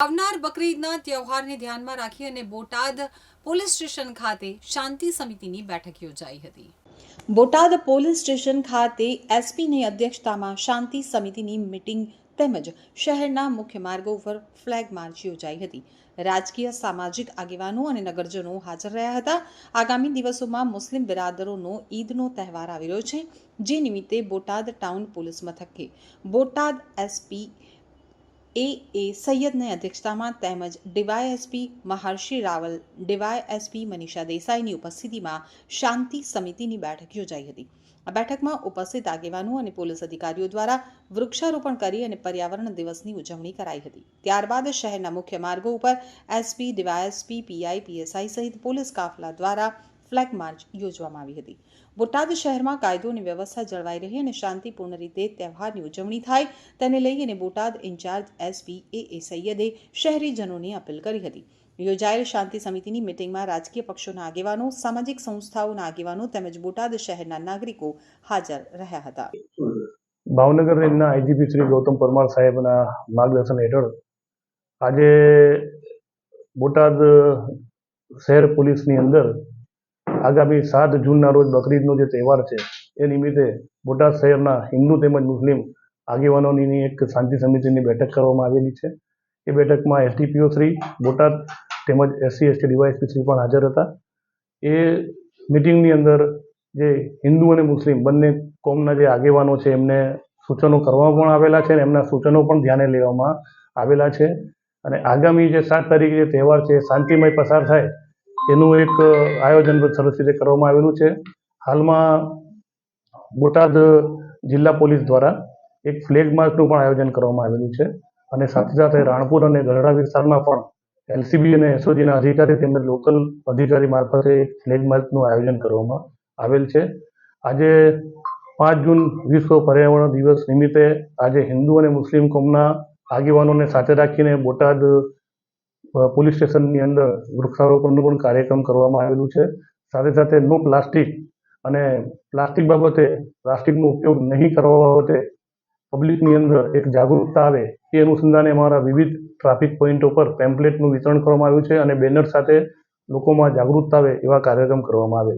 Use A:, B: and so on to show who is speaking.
A: આવનાર બકરીદના તહેવારને ધ્યાનમાં રાખી અને બોટાદ પોલીસ સ્ટેશન ખાતે શાંતિ સમિતિની બેઠક યોજાઈ હતી. બોટાદ પોલીસ સ્ટેશન ખાતે એસપીની અધ્યક્ષતામાં શાંતિ સમિતિની મિટિંગ તેમજ શહેરના મુખ્ય માર્ગો ઉપર ફ્લેગ માર્ચ યોજાઈ હતી. રાજકીય, સામાજિક આગેવાનો અને નગરજનો હાજર રહ્યા હતા. આગામી દિવસોમાં મુસ્લિમ બિરાદરોનો ઈદનો તહેવાર આવી રહ્યો છે. જે નિમિત્તે બોટાદ ટાઉન પોલીસ મથકે બોટાદ એસપી એ એ સૈયદની અધ્યક્ષતામાં તેમજ ડીવાયએસપી મહર્ષિ રાવલ, ડીવાયએસપી મનીષા દેસાઈની ઉપસ્થિતિમાં શાંતિ સમિતિની બેઠક યોજાઈ હતી. આ બેઠકમાં ઉપસ્થિત આગેવાનો અને પોલીસ અધિકારીઓ દ્વારા વૃક્ષારોપણ કરી અને પર્યાવરણ દિવસની ઉજવણી કરાઈ હતી. ત્યારબાદ શહેરના મુખ્ય માર્ગો ઉપર એસપી, ડીવાયએસપી, પીઆઈ, પીએસઆઈ સહિત પોલીસ કાફલા દ્વારા ફ્લેગ માર્ચ યોજવામાં આવી હતી. બોટાદ શહેરમાં કાયદો અને વ્યવસ્થા જળવાઈ રહી અને શાંતિપૂર્ણ રીતે તહેવારની ઉજવણી થાય તેને લઈ અને Botad incharge SP A A સૈયદે શહેરીજનોને અપીલ કરી હતી. યોજાયેલ શાંતિ સમિતિની મિટિંગમાં રાજકીય પક્ષોના આગેવાનો, સામાજિક સંસ્થાઓના આગેવાનો તેમજ બોટાદ શહેરના નાગરિકો હાજર રહ્યા હતા.
B: ભાવનગર રેન્જના આઈજીપી શ્રી ગૌતમ પરમાર સાહેબના માર્ગદર્શન હેઠળ આજે બોટાદ શહેર પોલીસની અંદર આગામી સાત જૂનના રોજ બકરીદનો જે તહેવાર છે, એ નિમિત્તે બોટાદ શહેરના હિન્દુ તેમજ મુસ્લિમ આગેવાનોની એક શાંતિ સમિતિની બેઠક કરવામાં આવેલી છે. એ બેઠકમાં એસડીપીઓ શ્રી, બોટાદ તેમજ એસસી, એસટી, ડીવાયએસપી શ્રી પણ હાજર હતા. એ મિટિંગની અંદર જે હિન્દુ અને મુસ્લિમ બંને કોમના જે આગેવાનો છે, એમને સૂચનો કરવામાં પણ આવેલા છે અને એમના સૂચનો પણ ધ્યાને લેવામાં આવેલા છે. અને આગામી જે સાત તારીખે તહેવાર છે શાંતિમય પસાર થાય એનું એક આયોજન સરસ રીતે કરવામાં આવેલું છે. હાલમાં બોટાદ જિલ્લા પોલીસ દ્વારા એક ફ્લેગ માર્ચનું પણ આયોજન કરવામાં આવેલું છે અને સાથે સાથે રાણપુર અને ગઢડા વિસ્તારમાં પણ એલસીબી અને એસઓજીના અધિકારી તેમજ લોકલ અધિકારી મારફતે એક ફ્લેગ માર્ચનું આયોજન કરવામાં આવેલ છે. આજે પાંચ જૂન વિશ્વ પર્યાવરણ દિવસ નિમિત્તે આજે હિન્દુ અને મુસ્લિમ કોમના આગેવાનોને સાથે રાખીને બોટાદ પોલીસ સ્ટેશનની અંદર વૃક્ષારોપણનું પણ કાર્યક્રમ કરવામાં આવેલું છે. સાથે સાથે નો પ્લાસ્ટિક અને પ્લાસ્ટિક બાબતે પ્લાસ્ટિકનો ઉપયોગ નહીં કરવા બાબતે પબ્લિકની અંદર એક જાગૃતતા આવે એ અનુસંધાને અમારા વિવિધ ટ્રાફિક પોઈન્ટો પર પેમ્પલેટનું વિતરણ કરવામાં આવ્યું છે અને બેનર સાથે લોકોમાં જાગૃતતા આવે એવા કાર્યક્રમ કરવામાં આવેલ